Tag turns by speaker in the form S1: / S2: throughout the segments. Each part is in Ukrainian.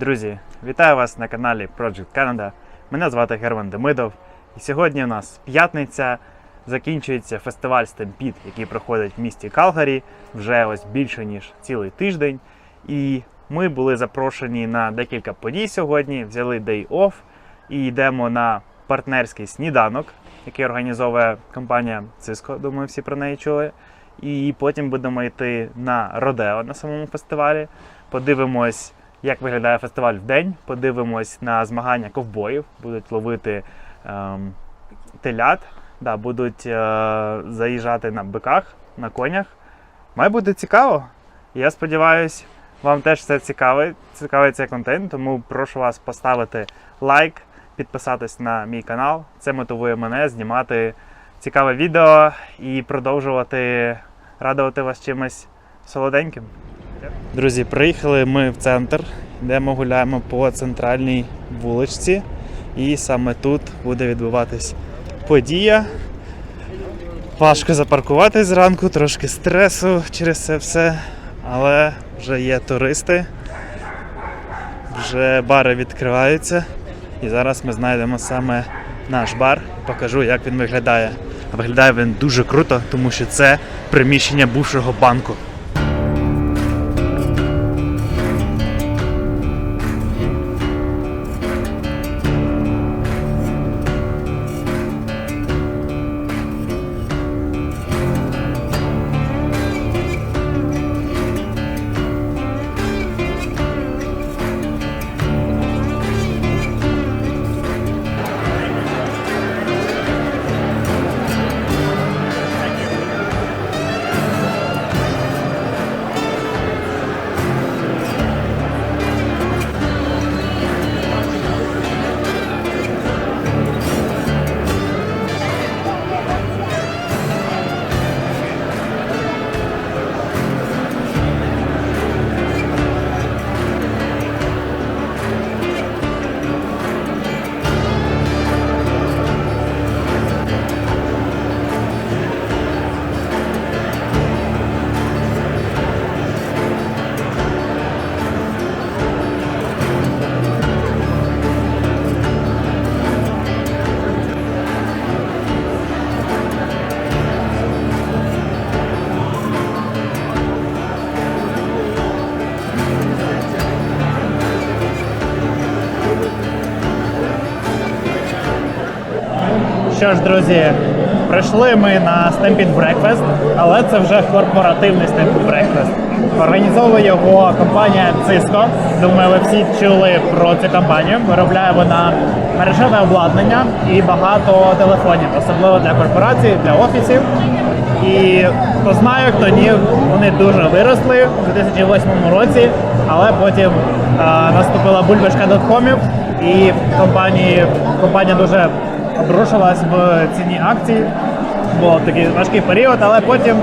S1: Друзі, вітаю вас на каналі Project Canada. Мене звати Герман Демидов. І сьогодні у нас п'ятниця. Закінчується фестиваль Stampede, який проходить в місті Калгарі вже ось більше ніж цілий тиждень. І ми були запрошені на декілька подій сьогодні, взяли day off і йдемо на партнерський сніданок, який організовує компанія Cisco. Думаю, всі про неї чули. І потім будемо йти на Родео на самому фестивалі. Подивимось, як виглядає фестиваль в день. Подивимось на змагання ковбоїв. Будуть ловити ем, телят, да, будуть е, заїжджати на биках, на конях. Має бути цікаво. Я сподіваюся, вам теж це цікавий, цікавий цей контент, тому прошу вас поставити лайк, підписатись на мій канал. Це мотивує мене знімати цікаве відео і продовжувати радувати вас чимось солоденьким. Друзі, приїхали ми в центр, де ми гуляємо по центральній вуличці. І саме тут буде відбуватись подія. Важко запаркуватись зранку, трошки стресу через це все, але вже є туристи, вже бари відкриваються. І зараз ми знайдемо саме наш бар. Покажу, як він виглядає. Виглядає він дуже круто, тому що це приміщення бувшого банку. Що ж, друзі, прийшли ми на Stampede Breakfast, але це вже корпоративний Stampede Breakfast. Організовує його компанія Cisco. Думаю, ви всі чули про цю компанію. Виробляє вона мережеве обладнання і багато телефонів, особливо для корпорацій, для офісів. І хто знає, хто ні, вони дуже виросли у 2008 році, але потім а, наступила бульбашка доткомів, і компанії, компанія дуже обрушилась в ціні акцій. Був такий важкий період, але потім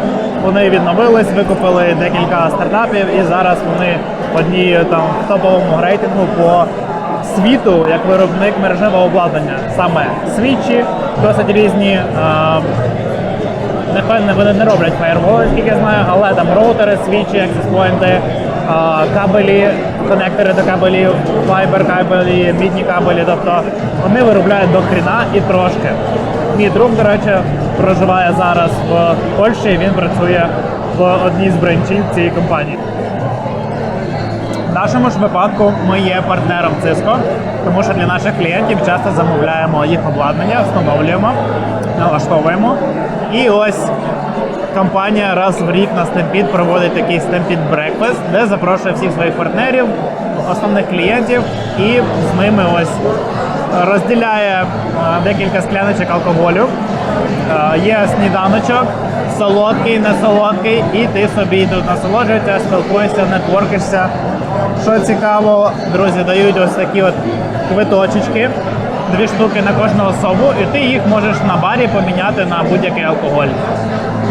S1: вони відновились, викупили декілька стартапів, і зараз вони одні там в топовому рейтингу по світу як виробник мережевого обладнання. Саме свічі, досить різні. а, Напевне, вони не роблять фаєрволи, скільки я знаю, але там роутери, свічі, аксес-поінти, кабелі, конектори до кабелів, файбер кабелі, мідні кабелі. Тобто вони виробляють до хріна і трошки. Мій друг, до речі, проживає зараз в Польщі. Він працює в одній з бренчів цієї компанії. В нашому ж випадку ми є партнером Cisco, тому що для наших клієнтів часто замовляємо їх обладнання, встановлюємо, налаштовуємо. І ось компанія раз в рік на Stampede проводить такий Stampede Breakfast, де запрошує всіх своїх партнерів, основних клієнтів, і з ними ось розділяє е, декілька скляночок алкоголю. Е, Є сніданочок, солодкий, не солодкий, і ти собі тут насолоджуєшся, спілкуєшся, нетворкишся. Що цікаво, друзі, дають ось такі от квиточечки, дві штуки на кожну особу, і ти їх можеш на барі поміняти на будь-який алкоголь.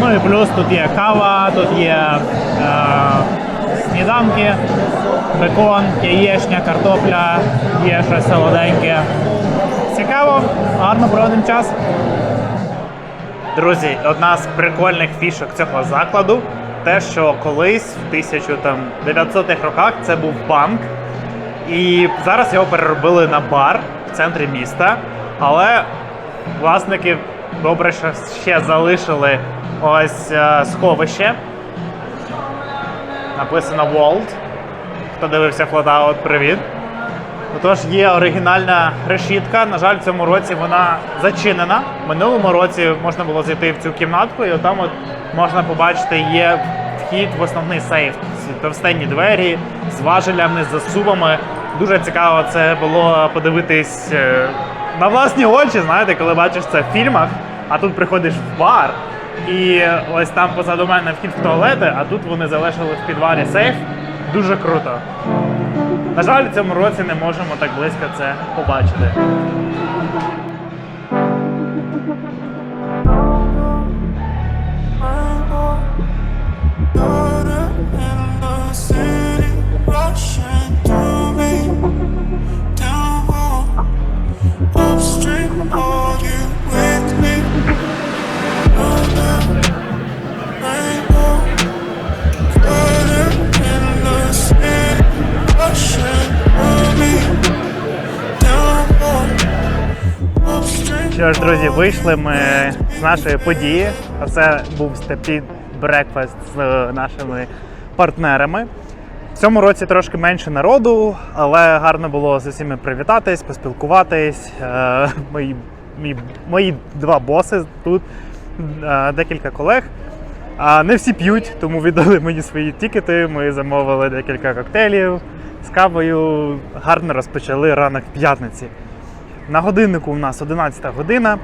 S1: Ну і плюс тут є кава, тут є е, сніданки, бекон, яєчня, картопля, є щось солоденьке. Цікаво, гарно проводимо час. Друзі, одна з прикольних фішок цього закладу те, що колись в 1900-х роках це був банк. І зараз його переробили на бар центрі міста. Але власники добре, що ще залишили ось е, сховище. Написано World. Хто дивився Flatout, привіт. Отож, є оригінальна решітка. На жаль, в цьому році вона зачинена. Минулому році можна було зайти в цю кімнатку, і там от можна побачити, є вхід в основний сейф. Товстенні двері з важелями, з засувами. Дуже цікаво це було подивитись е, на власні очі, знаєте, коли бачиш це в фільмах, а тут приходиш в бар. І ось там позаду мене вхід в туалети, а тут вони залишили в підвалі сейф. Дуже круто. На жаль, в цьому році не можемо так близько це побачити.
S2: Water
S1: Що ж, друзі, вийшли ми з нашої події. А Це був Stampede Breakfast з нашими партнерами. В цьому році трошки менше народу, але гарно було з усіма привітатись, поспілкуватись. Е, Мої, мої, мої два боси тут, е, декілька колег. Не всі п'ють, тому віддали мені свої тікети. Ми замовили декілька коктейлів з кавою. Гарно розпочали ранок п'ятниці. На годиннику у нас 11 година.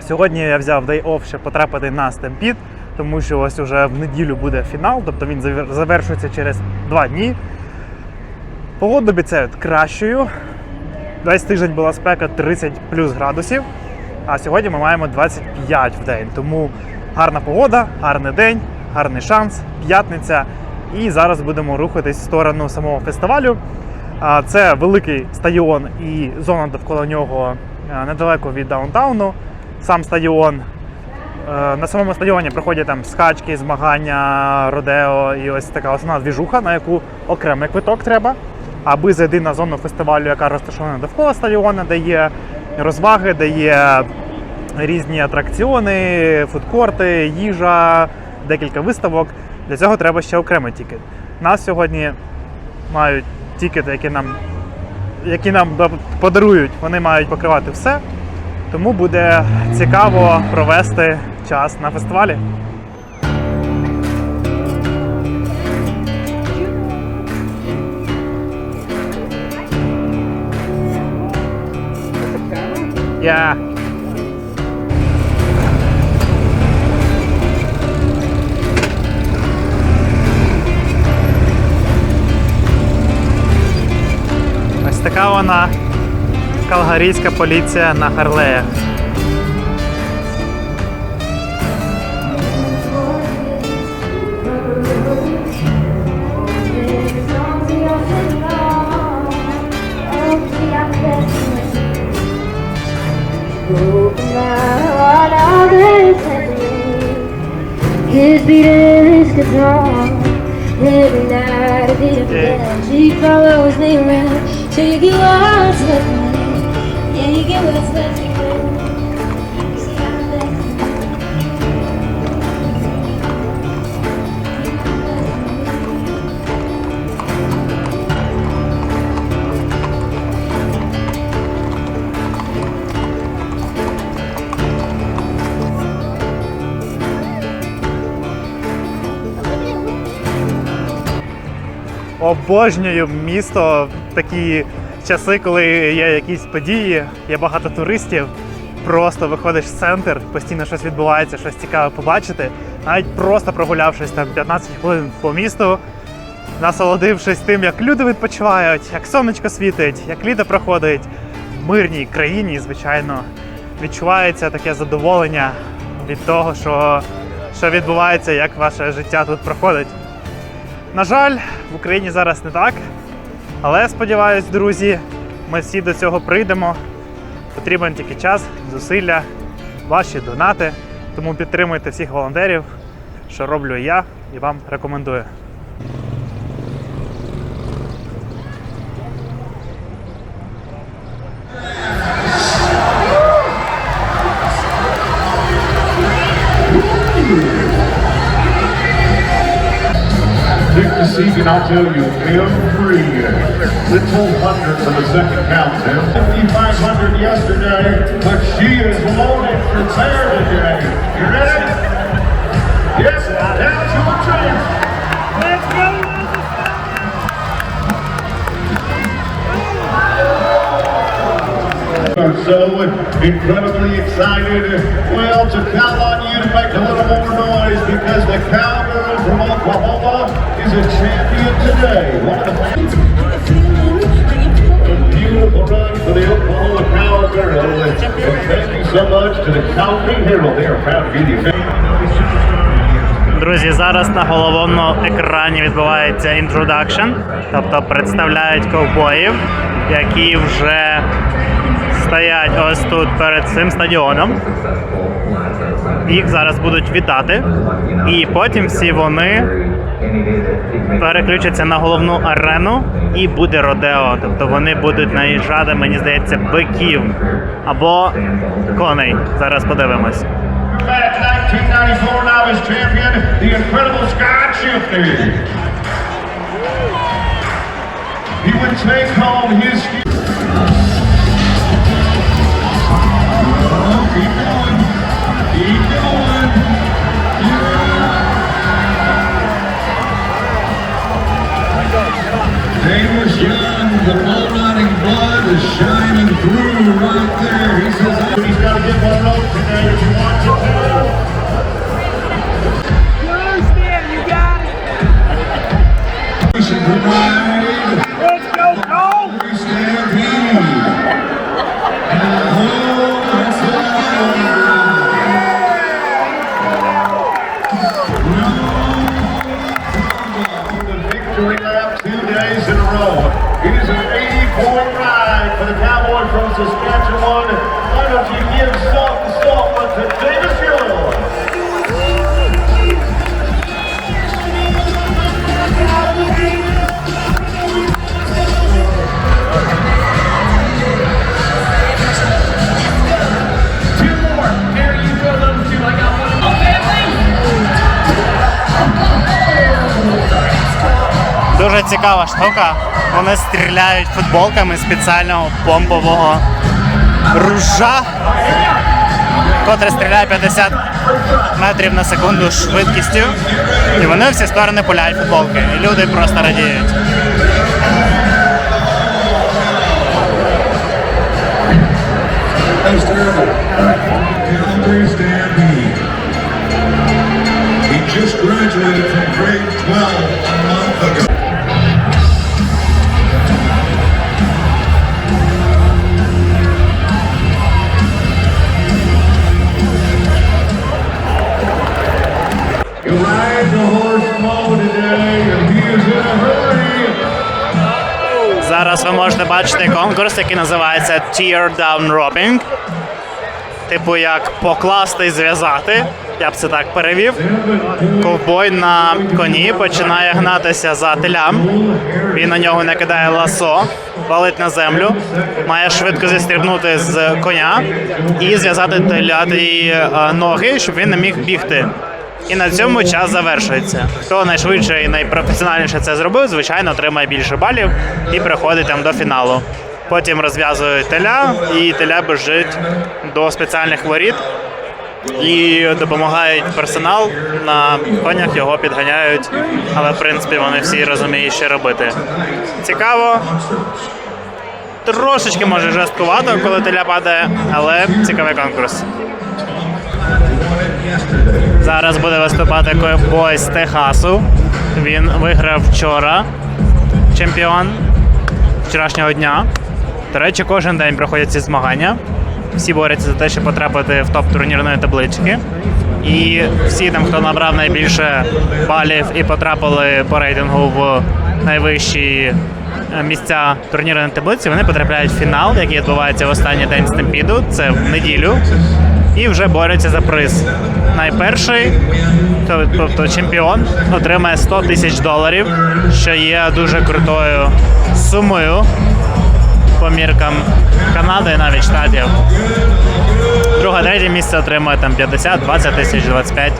S1: Сьогодні я взяв day off, щоб потрапити на Stampede, тому що ось уже в неділю буде фінал, тобто він завершується через два дні. Погоду обіцяють кращою. Весь тиждень була спека 30 плюс градусів, а сьогодні ми маємо 25 в день. Тому гарна погода, гарний день, гарний шанс, п'ятниця. І зараз будемо рухатись в сторону самого фестивалю. Це великий стадіон і зона довкола нього е, недалеко від даунтауну. Сам стадіон. е, На самому стадіоні проходять там скачки, змагання, родео і ось така основна двіжуха, на яку окремий квиток треба. Аби зайти на зону фестивалю, яка розташована довкола стадіону, де є розваги, де є різні атракціони, фудкорти, їжа, декілька виставок. Для цього треба ще окремий тікет. Нас сьогодні мають тікети, які нам, які нам подарують, вони мають покривати все. Тому буде цікаво провести час на фестивалі. Я. Ось така вона калгарійська поліція на Харлеях.
S3: His beating his guitar every night a bit of
S1: Yeah.
S3: She follows me around till you get what's left me. Yeah, you get what's left me.
S1: Обожнюю місто такі часи, коли є якісь події, є багато туристів. Просто виходиш в центр, постійно щось відбувається, щось цікаве побачити. Навіть просто прогулявшись там 15 хвилин по місту, насолодившись тим, як люди відпочивають, як сонечко світить, як літо проходить в мирній країні, звичайно, відчувається таке задоволення від того, що, що відбувається, як ваше життя тут проходить. На жаль, в Україні зараз не так. Але сподіваюсь, друзі, ми всі до цього прийдемо. Потрібен тільки час, зусилля, ваші донати. Тому підтримуйте всіх волонтерів, що роблю я і вам рекомендую.
S4: Receiving, I'll tell you, every little hundredth of a second counts. 5,500 yesterday, but she is loaded for tear today. You ready? Yes, to a train. I'm so incredibly excited. Well, to count on you to make a little more noise because the cowgirl from Oklahoma is a champion today. One beautiful run for the Oklahoma Cowgirl. And thank you so much to the Calgary Herald. They are proud to be the
S1: Друзі, зараз на головному екрані відбувається інтродакшн, тобто представляють ковбоїв, які вже стоять ось тут перед цим стадіоном. Їх зараз будуть вітати, і потім всі вони переключаться на головну арену і буде родео. Тобто вони будуть наїжджати, мені здається, биків або коней. Зараз подивимось.
S4: Back 1994 novice champion, the incredible Scott Shifter. He would take home his. They young, the bull riding blood is shining through right there. He says, he's got to get one rope today if he wants it to. Let's
S1: Дуже цікава штука. Вони стріляють футболками спеціального помпового ружа, котре стріляє 50 метрів на секунду швидкістю. І вони всі сторони пуляють футболки. І люди просто радіють.
S4: That was
S1: Зараз ви можете бачити конкурс, який називається Tear Down Roping. Типу, як покласти і зв'язати. Я б це так перевів. Ковбой на коні починає гнатися за телям. Він на нього накидає ласо, валить на землю, має швидко зістрибнути з коня і зв'язати теляті е, ноги, щоб він не міг бігти. І на цьому час завершується. Хто найшвидше і найпрофесіональніше це зробив, звичайно, отримає більше балів і приходить там до фіналу. Потім розв'язують теля, і теля біжить до спеціальних воріт і допомагають персонал на конях його підганяють. Але в принципі вони всі розуміють, що робити. Цікаво. Трошечки може жорсткувато, коли теля падає, але цікавий конкурс. Зараз буде виступати ковбой з Техасу. Він виграв вчора чемпіон вчорашнього дня. До речі, кожен день проходять ці змагання. Всі борються за те, щоб потрапити в топ турнірної таблички. І всі там, хто набрав найбільше балів і потрапили по рейтингу в найвищі е, місця турнірної таблиці, вони потрапляють в фінал, який відбувається в останній день стемпіду. Це в неділю. І вже борються за приз. Найперший, тобто чемпіон, отримає 100 тисяч доларів, що є дуже крутою сумою по міркам Канади і навіть штатів. Друге, третє місце отримує там 50, 20 тисяч, 25.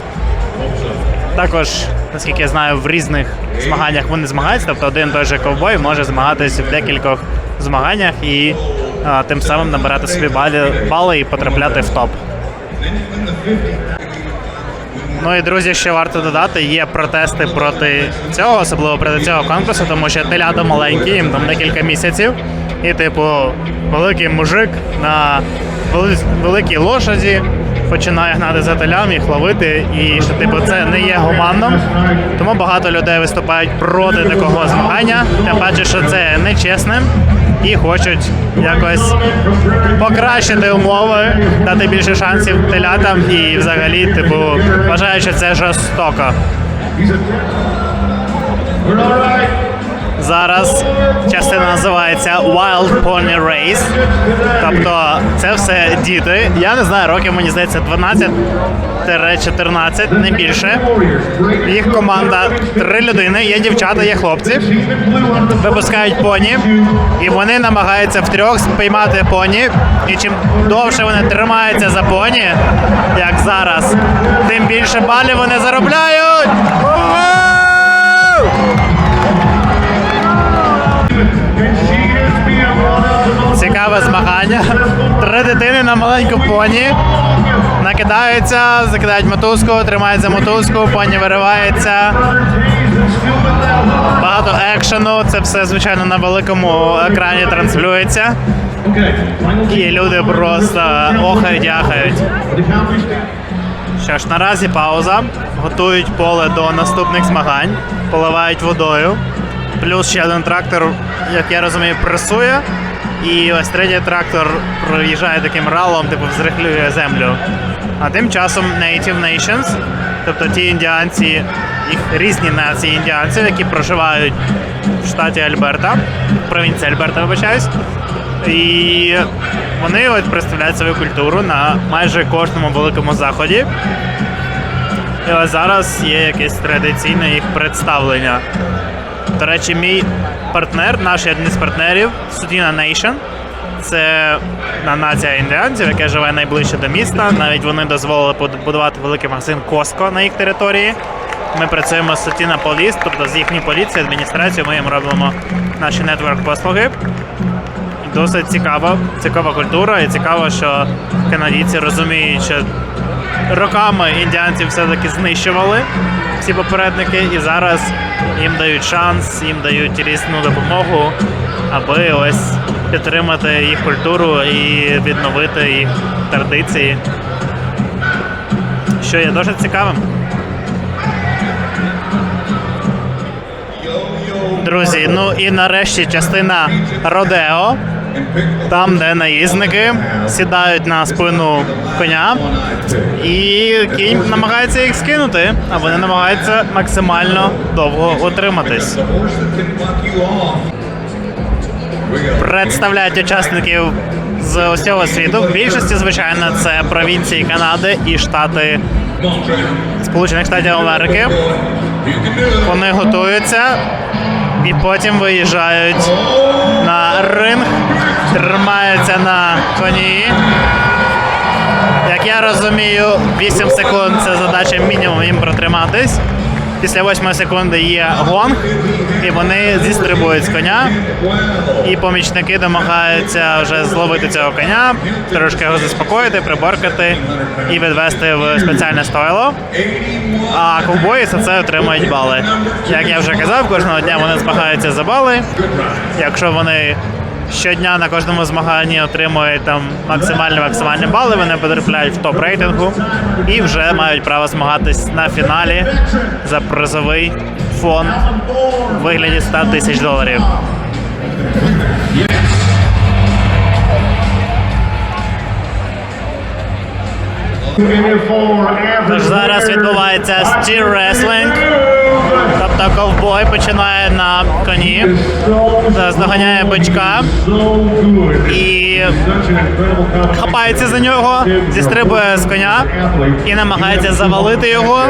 S1: Також наскільки я знаю, в різних змаганнях вони змагаються. Тобто один той же ковбой може змагатися в декількох змаганнях і а, тим самим набирати собі бали, бали і потрапляти в топ. Ну і друзі, ще варто додати, є протести проти цього, особливо проти цього конкурсу, тому що телята маленькі, їм там декілька місяців. І, типу, великий мужик на великій лошаді починає гнати за телям, їх ловити, і що типу це не є гуманно. Тому багато людей виступають проти такого змагання, тим паче, що це нечесним і хочуть якось покращити умови, дати більше шансів телятам і взагалі, типу, вважаю, що це жорстоко. Зараз частина називається Wild Pony Race. Тобто це все діти. Я не знаю, років мені здається 12-14, не більше. Їх команда три людини, є дівчата, є хлопці. Випускають поні, і вони намагаються втрьох спіймати поні. І чим довше вони тримаються за поні, як зараз, тим більше балів вони заробляють. Цікаве змагання. Три дитини на маленьку поні. Накидаються, закидають мотузку, тримають за мотузку, поні виривається. Багато екшену. Це все, звичайно, на великому екрані транслюється. І люди просто охають, яхають. Що ж, наразі пауза. Готують поле до наступних змагань, поливають водою. Плюс ще один трактор, як я розумію, пресує. І ось третій трактор проїжджає таким ралом, типу взрихлює землю. А тим часом Native Nations, тобто ті індіанці, їх різні нації індіанців, які проживають в штаті Альберта, провінції Альберта, вибачаюсь. І вони от представляють свою культуру на майже кожному великому заході. І ось зараз є якесь традиційне їх представлення. До речі, мій партнер, наш один з партнерів, Судіна Nation. Це на нація індіанців, яка живе найближче до міста. Навіть вони дозволили побудувати великий магазин Коско на їх території. Ми працюємо з Сутіна Поліс, тобто з їхньої поліції, адміністрацією, ми їм робимо наші нетворк послуги. Досить цікава, цікава культура, і цікаво, що канадійці розуміють, що роками індіанців все-таки знищували всі попередники, і зараз їм дають шанс, їм дають різну допомогу, аби ось підтримати їх культуру і відновити їх традиції, що є дуже цікавим. Друзі, ну і нарешті частина Родео. Там, де наїзники сідають на спину коня, і кінь намагається їх скинути, а вони намагаються максимально довго утриматись. Представляють учасників з усього світу. В більшості, звичайно, це провінції Канади і штати Сполучених Штатів Америки. Вони готуються і потім виїжджають на ринг, тримаються на коні. Як я розумію, 8 секунд це задача мінімум їм протриматись. Після 8 секунди є гонг, і вони зістрибують з коня. І помічники намагаються вже зловити цього коня, трошки його заспокоїти, приборкати і відвести в спеціальне стойло. А ковбої за це отримують бали. Як я вже казав, кожного дня вони змагаються за бали. Якщо вони щодня на кожному змаганні отримують там максимальні максимальні бали, вони потрапляють в топ рейтингу і вже мають право змагатись на фіналі за призовий фонд у вигляді 100 тисяч доларів. Тож зараз відбувається стір реслинг. Тобто ковбой починає на коні, наздоганяє бичка і хапається за нього, зістрибує з коня і намагається завалити його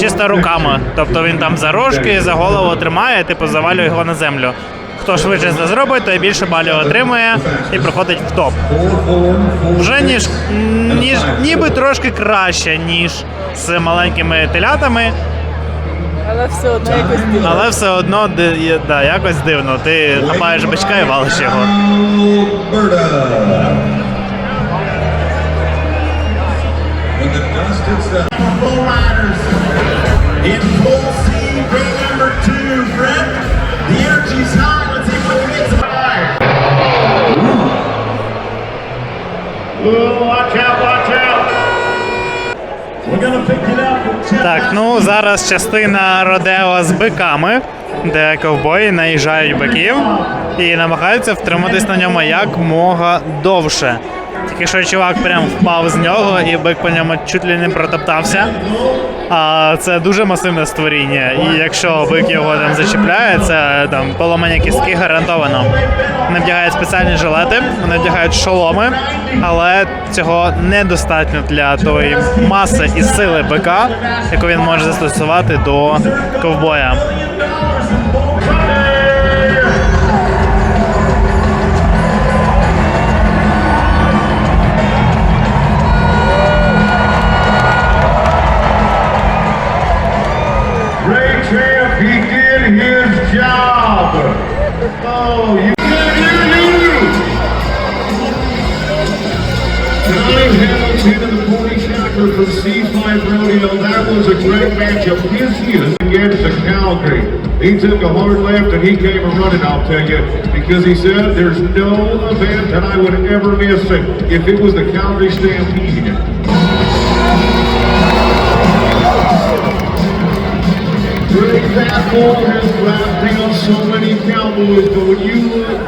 S1: чисто руками. Тобто він там за рожки, за голову тримає, типу завалює його на землю. Хто швидше це зробить, той більше балів отримує і проходить в топ. Вже ніж, ніж ніби трошки краще, ніж з маленькими телятами,
S5: Але все одно якось дивно.
S1: Але все одно да, якось дивно. Ти хапаєш бичка і валиш його.
S4: Ooh, watch out, watch out.
S1: Так, ну зараз частина Родео з биками, де ковбої наїжджають биків і намагаються втриматись на ньому як мога довше. Тільки що чувак прям впав з нього, і бик по ньому чуть ли не протоптався. А це дуже масивне створіння. І якщо бик його там зачіпляє, це там поламання кістки гарантовано. Вони вдягають спеціальні жилети, вони вдягають шоломи, але цього недостатньо для тої маси і сили бика, яку він може застосувати до ковбоя.
S4: Oh, you, you, you. John Hamilton and the Pony Shocker from C5 Rodeo. That was a great matchup. His is against the Calgary. He took a hard left and he came a running, I'll tell you, because he said there's no event that I would ever miss it if it was the Calgary Stampede. That ball has brought down so many Cowboys, but when you. look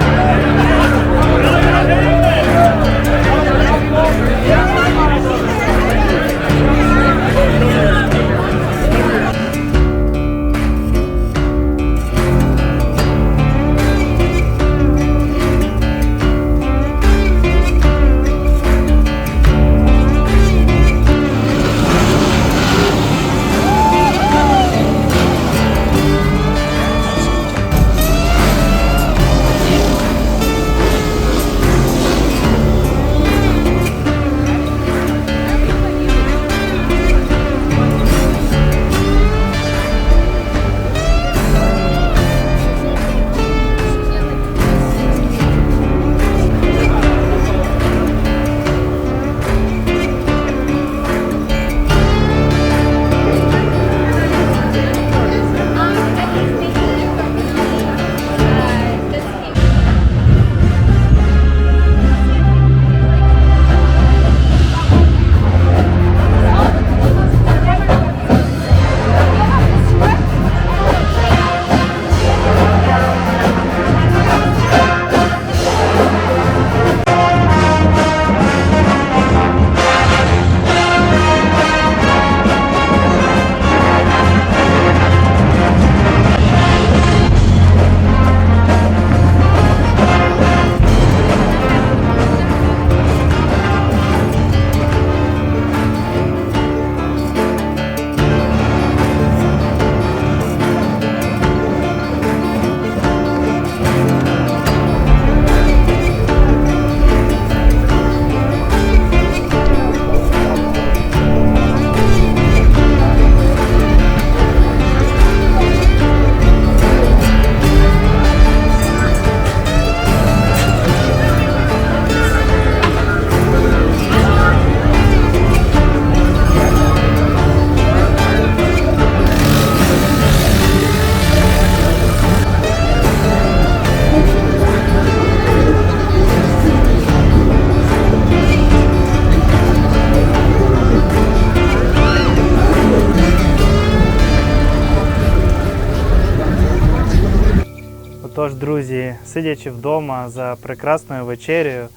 S1: сидячи вдома за прекрасною вечерею,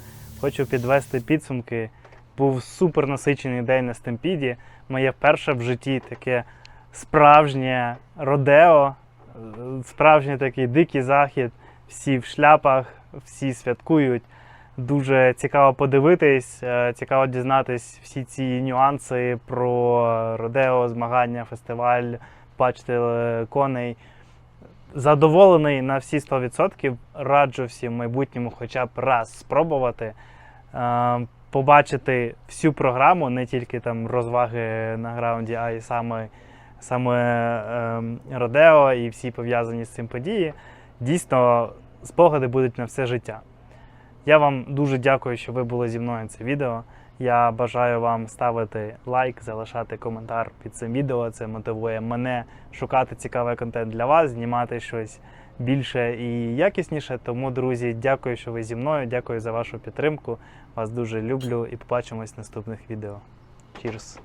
S1: хочу підвести підсумки. Був супер насичений день на Стемпіді. Моє перше в житті таке справжнє родео, справжній такий дикий захід. Всі в шляпах, всі святкують. Дуже цікаво подивитись, е, цікаво дізнатись всі ці нюанси про родео, змагання, фестиваль, бачити е, коней задоволений на всі 100%. Раджу всім в майбутньому хоча б раз спробувати. е, Побачити всю програму, не тільки там розваги на граунді, а й саме саме ем, Родео і всі пов'язані з цим події, дійсно спогади будуть на все життя. Я вам дуже дякую, що ви були зі мною це відео. Я бажаю вам ставити лайк, залишати коментар під цим відео. Це мотивує мене шукати цікавий контент для вас, знімати щось більше і якісніше. Тому, друзі, дякую, що ви зі мною. Дякую за вашу підтримку. Вас дуже люблю і побачимось в наступних відео. Cheers!